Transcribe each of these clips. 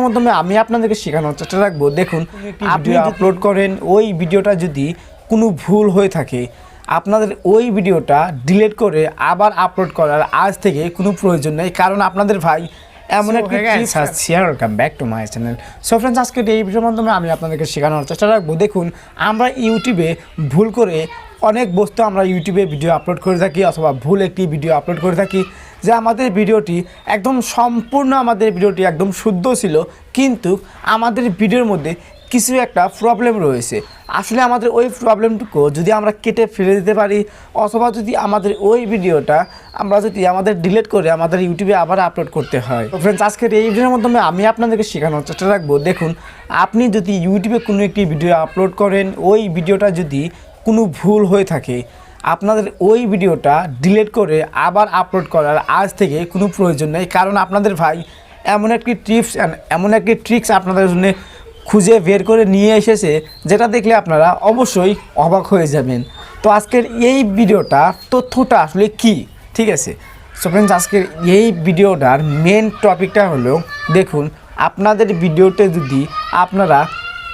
ভিডিওর মাধ্যমে আমি আপনাদেরকে শেখানোর চেষ্টা রাখব। দেখুন আপনি আপলোড করেন ওই ভিডিওটা যদি কোনো ভুল হয়ে থাকে আপনাদের ওই ভিডিওটা ডিলিট করে আবার আপলোড করার আজ থেকে কোনো প্রয়োজন নেই। কারণ আপনাদের ভাই এমন একটা আছে। Welcome back to my channel so friends আজকে এই ভিডিওর মাধ্যমে আমি আপনাদেরকে শেখানোর চেষ্টা রাখব। দেখুন আমরা ইউটিউবে ভুল করে অনেক বস্তু আমরা ইউটিউবে ভিডিও আপলোড করে থাকি অথবা ভুল একটি ভিডিও আপলোড করে থাকি। যে আমাদের ভিডিওটি একদম সম্পূর্ণ আমাদের ভিডিওটি একদম শুদ্ধ ছিল, কিন্তু আমাদের ভিডিওর মধ্যে কিছু একটা প্রবলেম রয়েছে। আসলে আমাদের ওই প্রবলেমটুকু যদি আমরা কেটে ফেলে দিতে পারি, অথবা যদি আমাদের ওই ভিডিওটা আমরা যদি আমাদের ডিলিট করে আমাদের ইউটিউবে আবার আপলোড করতে হয়। ফ্রেন্ডস আজকের এই ভিডিওর মাধ্যমে আমি আপনাদেরকে শেখানোর চেষ্টা রাখব। দেখুন, আপনি যদি ইউটিউবে কোনো একটি ভিডিও আপলোড করেন, ওই ভিডিওটা যদি কোনো ভুল হয়ে থাকে আপনাদের ওই ভিডিওটা ডিলিট করে আবার আপলোড করার আজ থেকে কোনো প্রয়োজন নেই। কারণ আপনাদের ভাই এমন একটি টিপস এমন একটি ট্রিক্স আপনাদের জন্য খুঁজে বের করে নিয়ে এসেছে, যেটা দেখলে আপনারা অবশ্যই অবাক হয়ে যাবেন। তো আজকের এই ভিডিওটা তথ্যটা আসলে কি? ঠিক আছে। সো ফ্রেন্ডস আজকের এই ভিডিওটার মেন টপিকটা হলো, দেখুন, আপনাদের ভিডিওতে যদি আপনারা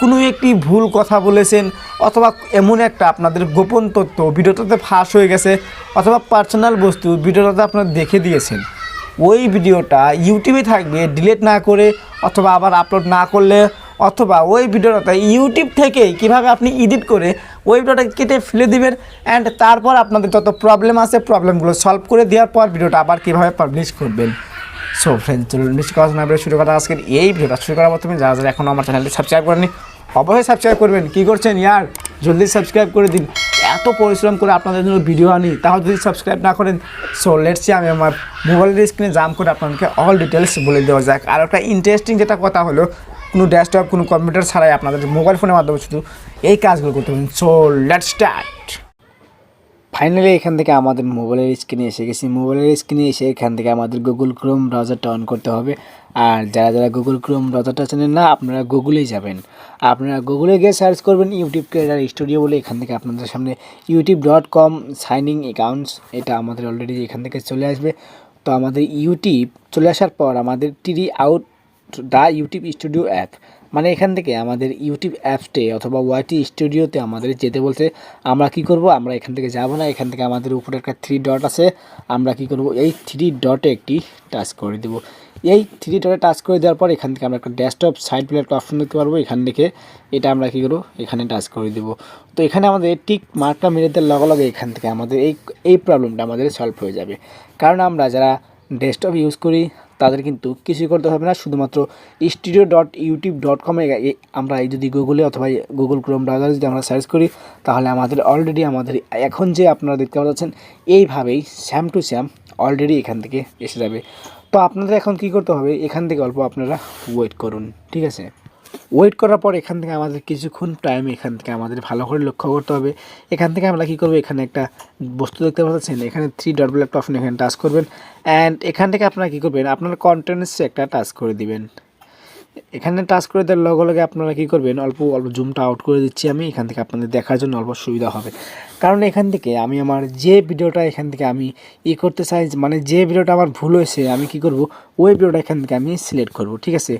কোনো একটি ভুল কথা বলেছেন অথবা এমন একটা আপনাদের গোপন তথ্য, ভিডিওটাতে ফাঁস হয়ে গেছে অথবা পার্সোনাল বস্তু ভিডিওটাতে আপনারা দেখে দিয়েছেন। ওই ভিডিওটা ইউটিউবে থাকবে ডিলিট না করে অথবা আবার আপলোড না করলে অথবা ওই ভিডিওটা ইউটিউব থেকে কীভাবে আপনি এডিট করে ওই ভিডিওটা কেটে ফেলে দিবেন অ্যান্ড তারপর আপনাদের যত প্রবলেম আছে প্রবলেমগুলো সলভ করে দেওয়ার পর ভিডিওটা আবার কীভাবে পাবলিশ করবেন। সো ফ্রেন্ড চলুন বেশি কথা না বলে শুরু করা আজকের এই ভিডিওটা। শুরু করার প্রথমে যারা যারা এখনও আমার চ্যানেলটি সাবস্ক্রাইব করেনি অবশ্যই সাবস্ক্রাইব করবেন। কি করছেন? ইয়ার, জলদি সাবস্ক্রাইব করে দিন। এত পরিশ্রম করে আপনাদের জন্য ভিডিও আনি, তাও যদি সাবস্ক্রাইব না করেন সো লেটসি আমি আমার মোবাইলের স্ক্রিনে জাম করে আপনাদেরকে অল ডিটেলস বলে দেওয়া যাক। আর একটা ইন্টারেস্টিং যেটা কথা হলো, কোনো ডেস্কটপ কোনো কম্পিউটার ছাড়াই আপনাদের মোবাইল ফোনের মাধ্যমে শুধু এই কাজগুলো করতে পারেন সো লেটস স্টার্ট ফাইনালি এখান থেকে আমাদের মোবাইলের স্ক্রিনে এসে গেছি। মোবাইলের স্ক্রিনে এসে এখান থেকে আমাদের গুগল ক্রোম ব্রাউজারটা অন করতে হবে। আর যারা যারা গুগল ক্রোম ব্রাউজারটা চেনেন না, আপনারা গুগলেই যাবেন। আপনারা গুগলে গিয়ে সার্চ করবেন ইউটিউব ক্রিয়েটার স্টুডিও বলে। এখান থেকে আপনাদের সামনে YouTube dot com signing accounts এটা আমাদের অলরেডি এখান থেকে চলে আসবে। তো আমাদের ইউটিউব চলে আসার পর আমাদের টিডি out the YouTube studio app. মানে এখান থেকে আমাদের ইউটিউব অ্যাপসটে অথবা ওয়াইটি স্টুডিওতে আমাদের যেতে বলছে, আমরা কি করব? আমরা এখান থেকে যাব না, এখান থেকে আমাদের উপরে একটা থ্রি ডট আছে, আমরা কি করব? এই থ্রি ডটে একটি টাচ করে দেব। এই থ্রি ডটে টাচ করে দেওয়ার পর এখান থেকে আমরা একটা ডেস্কটপ সাইড বলে একটা অপশন দেখতে পারব, এখান থেকে এটা আমরা কী করব? এখানে টাচ করে দেবো। তো এখানে আমাদের টিক মার্কটা মেরে দেওয়ার লগে লগে এখান থেকে আমাদের এই এই প্রবলেমটা আমাদের সলভ হয়ে যাবে। কারণ আমরা যারা ডেস্কটপ ইউজ করি তাদের কিন্তু কিছুই করতে হবে না। শুধুমাত্র স্টুডিও ডট ইউটিউব ডট কমে আমরা যদি গুগলে অথবা গুগল ক্রোম ব্রাউজারে যদি আমরা সার্চ করি, তাহলে আমাদের অলরেডি আমাদের এখন যে আপনারা দেখতে পাচ্ছেন এইভাবেই স্যাম টু স্যাম অলরেডি এখান থেকে এসে যাবে। তো আপনাদের এখন কি করতে হবে? এখান থেকে অল্প আপনারা ওয়েট করুন, ঠিক আছে? ওয়েট করার পর এখান থেকে আমাদের কিছুক্ষণ টাইম এখান থেকে আমাদের ভালো করে লক্ষ্য করতে হবে। এখান থেকে আমরা কী করব? এখানে একটা বস্তু দেখতে পাচ্ছেন। এখানে থ্রি ডট বলে একটা অপশন এখানে টাচ করবেন। অ্যান্ড এখান থেকে আপনারা কী করবেন? আপনার কন্টেন্টসে একটা টাচ করে দিবেন। এখানে টাচ করে দেওয়ার লগে লগে আপনারা কী করবেন, অল্প অল্প জুমটা আউট করে দিচ্ছি আমি, এখান থেকে আপনাদের দেখার জন্য অল্প সুবিধা হবে। কারণ এখান থেকে আমি আমার যে ভিডিওটা এখান থেকে আমি ই করতে চাই মানে যে ভিডিওটা আমার ভুল হয়েছে, আমি কি করব, ওই ভিডিওটা এখান থেকে আমি সিলেক্ট করব, ঠিক আছে?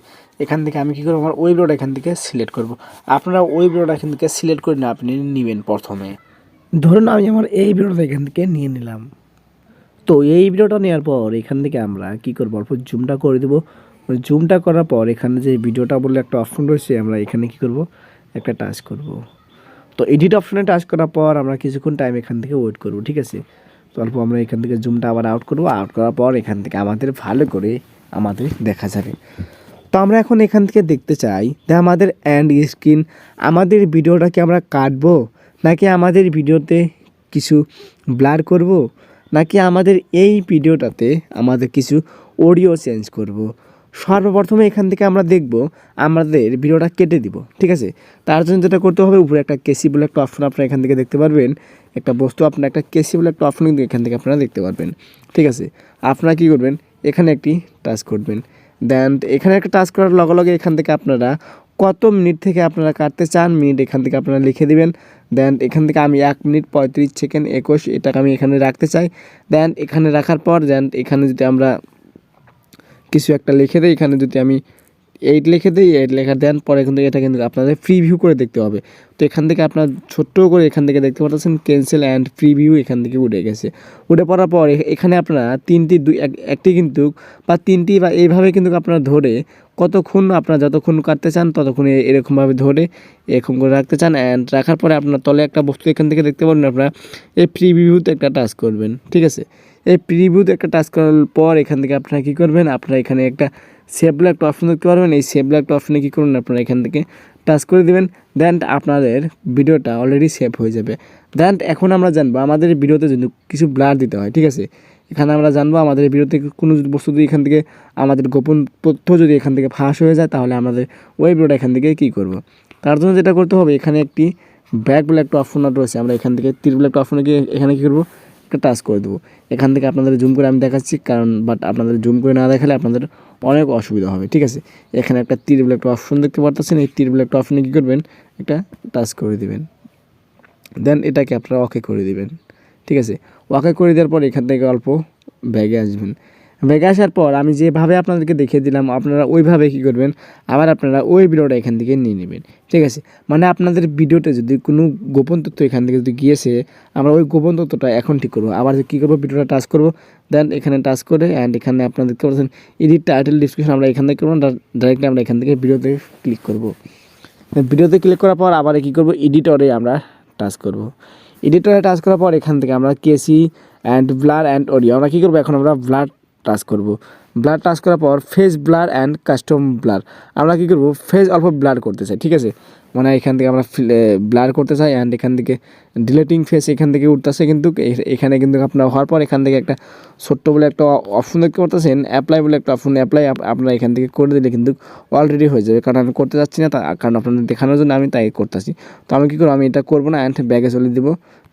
এখান থেকে আমি কী করব, আমার ওই ভিডিওটা এখান থেকে সিলেক্ট করব। আপনারা ওই ভিডিওটা এখান থেকে সিলেক্ট করে না, আপনি নেবেন প্রথমে। ধরুন আমি আমার এই ভিডিওটা এখান থেকে নিয়ে নিলাম। তো এই ভিডিওটা নেওয়ার পর এখান থেকে আমরা কি করব, অল্প জুমটা করে দেবো। জুমটা করার পর এখানে যে ভিডিওটা বলে একটা অপশন রয়েছে, আমরা এখানে কি করব? একটা টাচ করব। তো এডিট অপশনে টাচ করার পর আমরা কিছুক্ষণ টাইম এখান থেকে ওয়েট করব, ঠিক আছে? তো অল্প আমরা এখান থেকে জুমটা আবার আউট করব আউট করার পর এখান থেকে আমাদের ভালো করে আমাদের দেখা যাবে। তো আমরা এখন এখান থেকে দেখতে চাই যে আমাদের অ্যান্ড স্ক্রিন আমাদের ভিডিওটাকে আমরা কাটবো? নাকি আমাদের ভিডিওতে কিছু ব্লার করব? নাকি আমাদের এই ভিডিওটাতে আমাদের কিছু অডিও চেঞ্জ করব? সর্বপ্রথমে এখান থেকে আমরা দেখব আমাদের ভিডিওটা কেটে দিব, ঠিক আছে? তার জন্য যেটা করতে হবে, উপরে একটা কেসি বলে একটা অপশন আপনারা এখান থেকে দেখতে পারবেন। একটা বস্তু আপনার একটা কেসি বলে একটা অপশন এখান থেকে আপনারা দেখতে পারবেন, ঠিক আছে? আপনারা কী করবেন? এখানে একটি টাচ করবেন। দেন এখানে একটা টাচ করার লগে লগে এখান থেকে আপনারা কত মিনিট থেকে আপনারা কাটতে চান, মিনিট এখান থেকে আপনারা লিখে দিবেন। দেন এখান থেকে আমি এক মিনিট পঁয়ত্রিশ সেকেন্ড, একুশ, এটাকে আমি এখানে রাখতে চাই। দেন এখানে রাখার পর দেন এখানে যদি আমরা কিছু একটা লিখে দিই, এখানে যদি আমি এইট লিখে দিই এইট লেখা দেন, পরে কিন্তু এটা কিন্তু আপনাদের ফ্রি ভিউ করে দেখতে হবে। তো এখান থেকে আপনার ছোট্ট করে এখান থেকে দেখতে পাচ্ছেন ক্যান্সেল অ্যান্ড ফ্রি ভিউ এখান থেকে উঠে গেছে। উঠে পড়ার পর এখানে আপনারা তিনটি দুই এক- একটি কিন্তু বা তিনটি বা এইভাবে কিন্তু আপনারা ধরে কতক্ষণ আপনারা যতক্ষণ কাটতে চান ততক্ষণ এরকমভাবে ধরে এরকম করে রাখতে চান অ্যান্ড রাখার পরে আপনার তলে একটা বস্তু এখান থেকে দেখতে পারেন আপনারা, এই ফ্রি ভিউতে একটা টাচ করবেন, ঠিক আছে? এই প্রিভিউতে একটা টাচ করার পর এখান থেকে আপনারা কী করবেন? আপনারা এখানে একটা সেভ একটা অপশন দেখতে পারবেন এই সেভ একটা অপশনে কী করুন? আপনারা এখান থেকে টাচ করে দেবেন। দেন আপনাদের ভিডিওটা অলরেডি সেভ হয়ে যাবে। দেন এখন আমরা জানব, আমাদের ভিডিওতে যদি কিছু ব্লার দিতে হয়, ঠিক আছে? এখানে আমরা জানব, আমাদের ভিডিওতে কোনো বস্তু যদি এখান থেকে, আমাদের গোপন তথ্য যদি এখান থেকে ফাঁস হয়ে যায়, তাহলে আমাদের ওই ভিডিওটা এখান থেকে কী করব? তার জন্য যেটা করতে হবে, এখানে একটি ব্যাক বলে একটা অপশন রয়েছে। আমরা এখান থেকে তীর বলে একটা অপশনে গিয়ে এখানে কী করব? টাচ করে দেবো। এখান থেকে আপনাদের জুম করে আমি দেখাচ্ছি, কারণ বাট আপনাদের জুম করে না দেখালে আপনাদের অনেক অসুবিধা হবে, ঠিক আছে? এখানে একটা তীর বলে একটা অপশন দেখতে পারতেছেন, এই তীর বলে একটা অপশনে কী করবেন? একটা টাচ করে দিবেন। দেন এটাকে আপনারা ওকে করে দিবেন, ঠিক আছে? ওকে করে দেওয়ার পর এখান থেকে অল্প ব্যাগে আসবেন। ব্যাগে আসার পর আমি যেভাবে আপনাদেরকে দেখিয়ে দিলাম, আপনারা ওইভাবে কী করবেন? আবার আপনারা ওই ভিডিওটা এখান থেকে নিয়ে নেবেন। ঠিক আছে? মানে আপনাদের ভিডিওতে যদি কোনো গোপন তথ্য এখান থেকে যদি গিয়েছে, আমরা ওই গোপন তথ্যটা এখন ঠিক করব। আবার কী করব, ভিডিওটা টাচ করব। দেন এখানে টাচ করে অ্যান্ড এখানে আপনারা দেখতে পাচ্ছেন এডিট টাইটেল ডিসক্রিপশন আমরা এখান থেকে করব ডাইরেক্টলি আমরা এখান থেকে ভিডিওতে ক্লিক করব। ভিডিওতে ক্লিক করার পর আবার কী করব এডিটরে আমরা টাচ করব। এডিটরে টাচ করার পর এখান থেকে আমরা কেসি অ্যান্ড ব্লার অ্যান্ড অডিও আমরা কী করব? এখন আমরা ব্লার টাচ করব। ব্লার টাচ করার পর face blur and custom blur আমরা কী করব? ফেস অল্প ব্লার করতে চাই, ঠিক আছে? মানে এখান থেকে আমরা ব্লার করতে চাই অ্যান্ড এখান থেকে ডিলেটিং ফেস এখান থেকে উঠতেছে কিন্তু এখানে কিন্তু আপনার হওয়ার পর এখান থেকে একটা ছোট্ট বলে একটা অপশন দেখতে পারতেছেন অ্যাপ্লাই বলে একটা অপশন অ্যাপ্লাই আপনারা এখান থেকে করে দিলে কিন্তু অলরেডি হয়ে যাবে। কারণ আমি করতে যাচ্ছি না কারণ আপনাদের দেখানোর জন্য আমি তাই করতেছি। তো আমি কী করব? আমি এটা করব না অ্যান্ড ব্যাগে চলে দিব।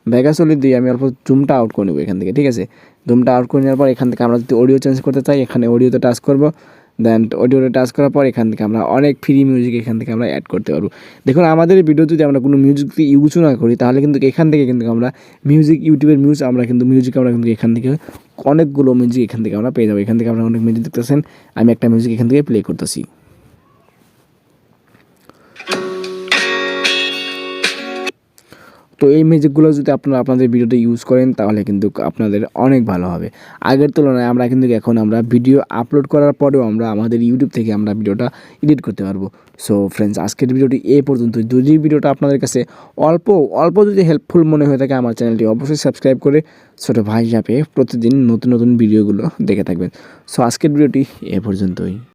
ব্যাগে চলে দিয়ে আমি অল্প জুমটা আউট করে নেব এখান থেকে, ঠিক আছে? জুমটা আউট করে নেওয়ার পর এখান থেকে আমরা যদি অডিও চেঞ্জ করতে চাই, এখানে অডিওতে টাচ করব। দেন অডিওতে টাচ করার পর এখান থেকে আমরা অনেক ফ্রি মিউজিক এখান থেকে আমরা অ্যাড করতে পারব। দেখুন, আমাদের ভিডিও যদি আমরা কোনো মিউজিক ইউজও না করি, তাহলে কিন্তু এখান থেকে কিন্তু আমরা মিউজিক ইউটিউবের মিউজ আমরা কিন্তু মিউজিক আমরা কিন্তু এখান থেকে অনেকগুলো মিউজিক এখান থেকে আমরা পেয়ে যাব। এখান থেকে আমরা অনেক মিউজিক দেখতেছেন। আমি একটা মিউজিক এখান থেকে প্লে করতেছি। তো এই মিউজিকগুলো যদি আপনারা আপনাদের ভিডিওতে ইউজ করেন, তাহলে কিন্তু আপনাদের অনেক ভালো হবে। আগের তুলনায় আমরা কিন্তু এখন আমরা ভিডিও আপলোড করার পরেও আমরা আমাদের ইউটিউব থেকে আমরা ভিডিওটা এডিট করতে পারব। সো ফ্রেন্ডস আজকের ভিডিওটি এ পর্যন্ত যদি ভিডিওটা আপনাদের কাছে অল্প অল্প যদি হেল্পফুল মনে হয়ে থাকে, আমার চ্যানেলটি অবশ্যই সাবস্ক্রাইব করে ছোটো ভাই হিসাবে প্রতিদিন নতুন নতুন ভিডিওগুলো দেখে থাকবেন। সো আজকের ভিডিওটি এ পর্যন্তই।